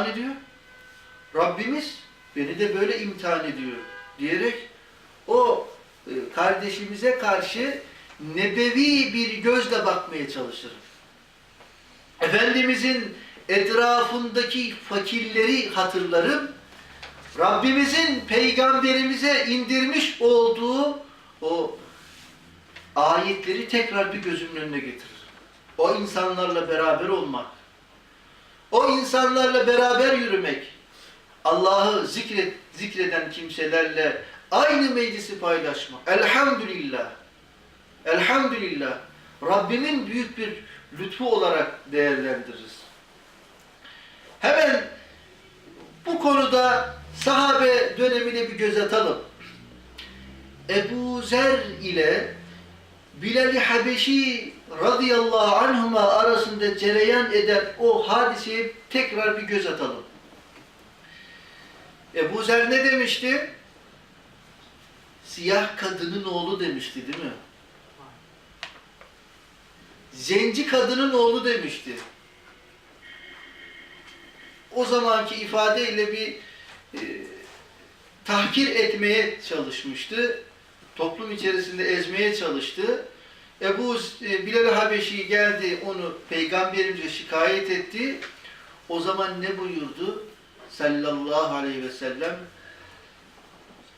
imtihan ediyor. Rabbimiz beni de böyle imtihan ediyor diyerek o e, kardeşimize karşı nebevi bir gözle bakmaya çalışırım. Efendimizin etrafındaki fakirleri hatırlarım. Rabbimizin peygamberimize indirmiş olduğu o ayetleri tekrar bir gözümün önüne getirir. O insanlarla beraber olmak, o insanlarla beraber yürümek, Allah'ı zikret, zikreden kimselerle aynı meclisi paylaşmak. Elhamdülillah. Elhamdülillah. Rabbimin büyük bir lütfu olarak değerlendiririz. Hemen bu konuda sahabe dönemine bir göz atalım. Ebu Zer ile Bilal-i Habeşi radıyallahu anhuma arasında cereyan eden o hadiseye tekrar bir göz atalım. Ebu Zer ne demişti? Siyah kadının oğlu demişti değil mi? Zenci kadının oğlu demişti. O zamanki ifadeyle bir e, tahkir etmeye çalışmıştı. Toplum içerisinde ezmeye çalıştı. Ebu e, Bilal Habeşi geldi onu peygamberimize şikayet etti. O zaman ne buyurdu? Sallallahu aleyhi ve sellem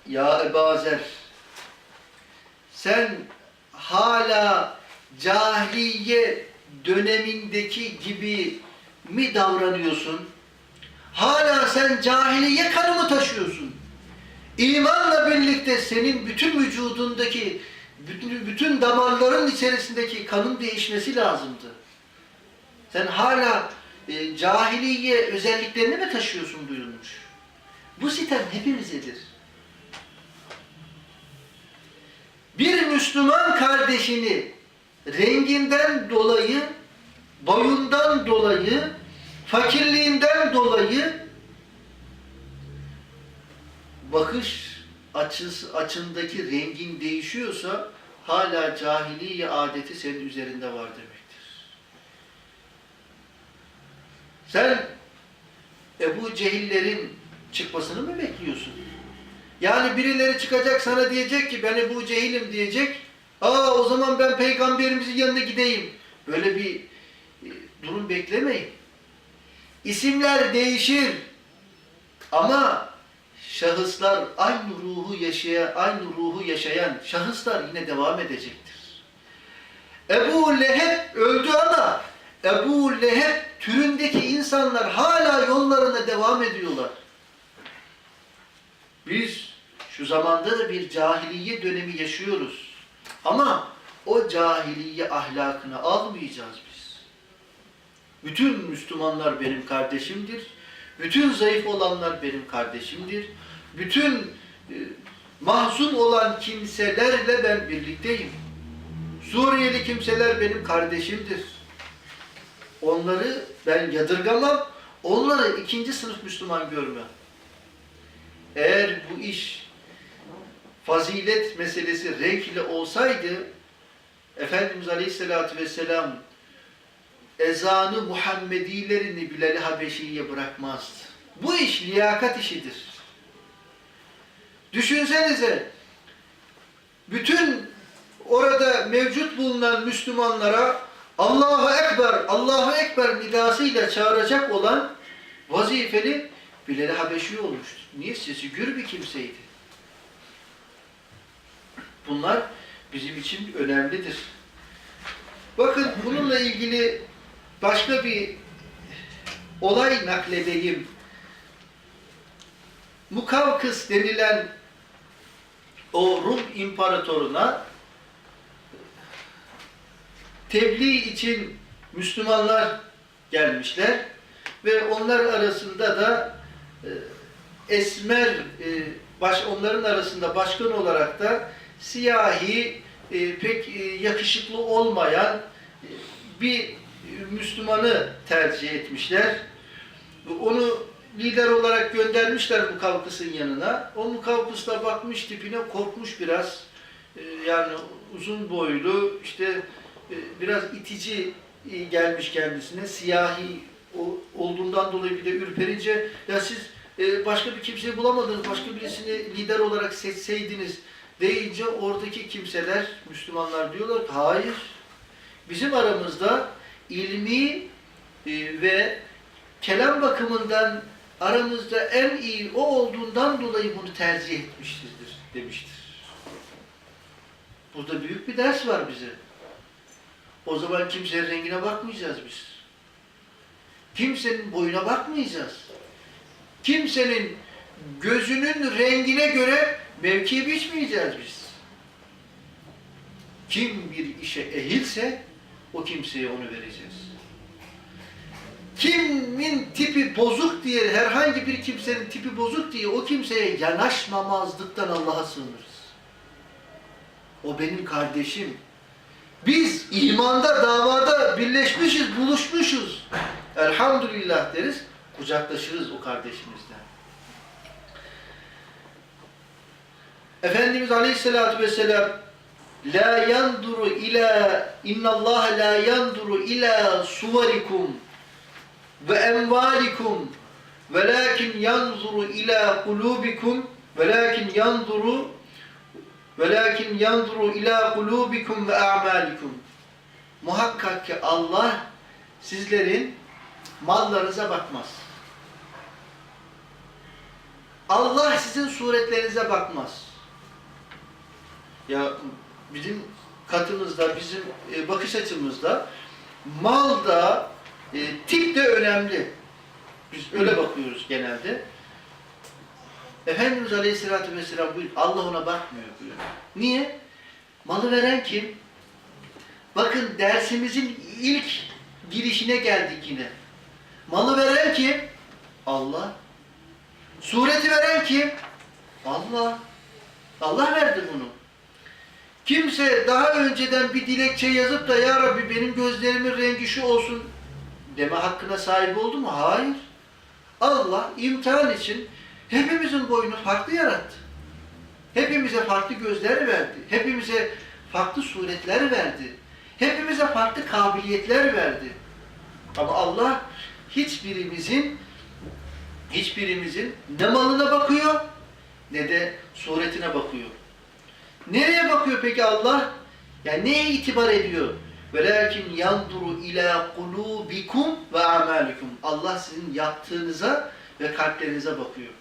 Ya Ebu Zer sen hala cahiliye dönemindeki gibi mi davranıyorsun? Hala sen cahiliye kanı mı taşıyorsun? İmanla birlikte senin bütün vücudundaki, bütün, bütün damarların içerisindeki kanın değişmesi lazımdı. Sen hala e, cahiliye özelliklerini mi taşıyorsun buyurmuş. Bu sitem hepimizedir. Bir Müslüman kardeşini renginden dolayı, boyundan dolayı, fakirliğinden dolayı bakış açısı, açındaki rengin değişiyorsa hala cahiliye adeti senin üzerinde var demektir. Sen Ebu Cehillerin çıkmasını mı bekliyorsun? Yani birileri çıkacak sana diyecek ki ben Ebu Cehil'im diyecek. Aa o zaman ben peygamberimizin yanına gideyim. Böyle bir e, durum beklemeyin. İsimler değişir. Ama şahıslar aynı ruhu yaşayan, aynı ruhu yaşayan şahıslar yine devam edecektir. Ebu Leheb öldü ama Ebu Leheb türündeki insanlar hala yollarına devam ediyorlar. Biz şu zamanda da bir cahiliye dönemi yaşıyoruz. Ama o cahiliye ahlakını almayacağız biz. Bütün Müslümanlar benim kardeşimdir. Bütün zayıf olanlar benim kardeşimdir. Bütün e, mahzun olan kimselerle ben birlikteyim. Suriyeli kimseler benim kardeşimdir. Onları ben yadırgamam. Onları ikinci sınıf Müslüman görmem. Eğer bu iş fazilet meselesi renk olsaydı Efendimiz Aleyhisselatü Vesselam ezanı Muhammedilerini Bilal-i Habeşi'ye bırakmazdı. Bu iş liyakat işidir. Düşünsenize bütün orada mevcut bulunan Müslümanlara Allahu Ekber, Allahu Ekber nidasıyla çağıracak olan vazifeli Bilal-i Habeşi olmuştur. Niye? Sesi gür bir kimseydi. Bunlar bizim için önemlidir. Bakın bununla ilgili başka bir olay nakledeyim. Mukavkıs denilen o Rum imparatoruna tebliğ için Müslümanlar gelmişler ve onlar arasında da e, esmer e, baş onların arasında başkan olarak da siyahi e, pek yakışıklı olmayan bir Müslümanı tercih etmişler. Onu lider olarak göndermişler Mukavkıs'ın yanına. O Mukavkıs da bakmış tipine korkmuş biraz. E, yani uzun boylu işte e, biraz itici e, gelmiş kendisine. Siyahi olduğundan dolayı bir de ürperince ya siz e, başka bir kimseyi bulamadınız, başka birisini lider olarak seçseydiniz deyince oradaki kimseler, Müslümanlar diyorlar ki hayır. Bizim aramızda ilmi e, ve kelam bakımından aramızda en iyi o olduğundan dolayı bunu tercih etmişizdir demiştir. Burada büyük bir ders var bize. O zaman kimsenin rengine bakmayacağız biz. Kimsenin boyuna bakmayacağız. Kimsenin gözünün rengine göre mevki biçmeyeceğiz biz. Kim bir işe ehilse o kimseye onu vereceğiz. Kimin tipi bozuk diye, herhangi bir kimsenin tipi bozuk diye o kimseye yanaşmamazlıktan Allah'a sığınırız. O benim kardeşim. Biz imanda, davada birleşmişiz, buluşmuşuz. Elhamdülillah deriz, kucaklaşırız o kardeşimizden. Efendimiz Aleyhisselatü Vesselam La yanduru ila innallaha la yanduru ila suvarikum ve emvalikum velakin yanzuru ila kulubikum velakin yanzuru velakin yanzuru ila kulubikum ve a'malikum muhakkak ki Allah sizlerin mallarınıza bakmaz. Allah sizin suretlerinize bakmaz. Ya bizim katımızda, bizim e, bakış açımızda mal da e, tip de önemli. Biz öyle bakıyoruz genelde. Efendimiz Aleyhisselatü Vesselam buyuruyor. Allah ona bakmıyor buyuruyor. Niye? Malı veren kim? Bakın dersimizin ilk girişine geldik yine. Malı veren kim? Allah. Sureti veren kim? Allah. Allah verdi bunu. Kimse daha önceden bir dilekçe yazıp da Ya Rabbi benim gözlerimin rengi şu olsun deme hakkına sahip oldu mu? Hayır. Allah imtihan için hepimizin boyunu farklı yarattı. Hepimize farklı gözler verdi. Hepimize farklı suretler verdi. Hepimize farklı kabiliyetler verdi. Ama Allah hiçbirimizin hiçbirimizin ne malına bakıyor ne de suretine bakıyor. Nereye bakıyor peki Allah? Yani neye itibar ediyor? Velakin yanduru ila kulubikum ve amalikum. Allah sizin yaptığınıza ve kalplerinize bakıyor.